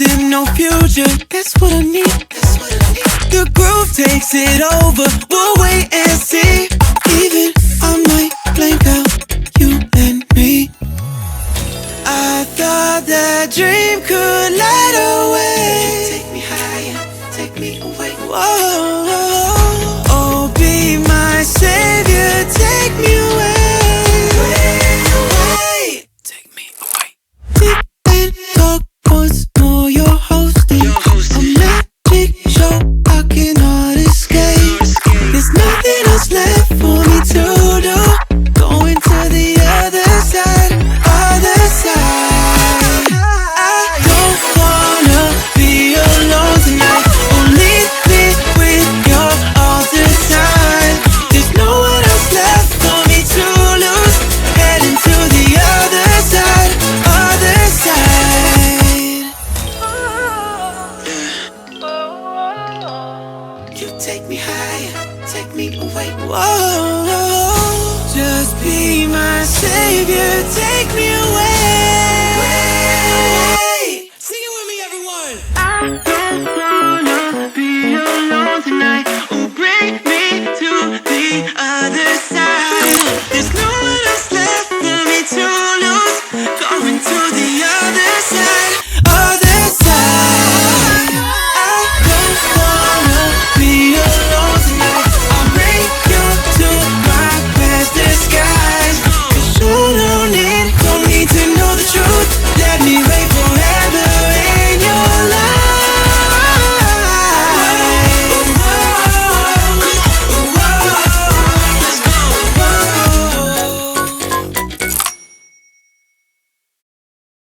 Wasting no future, that's what I need. That's what I need. The groove takes it over. We'll wait and see. Even I might blank out you and me. I thought that dream could light away. Take me higher, take me away. Whoa. Take me higher, take me away. Whoa, just be my savior.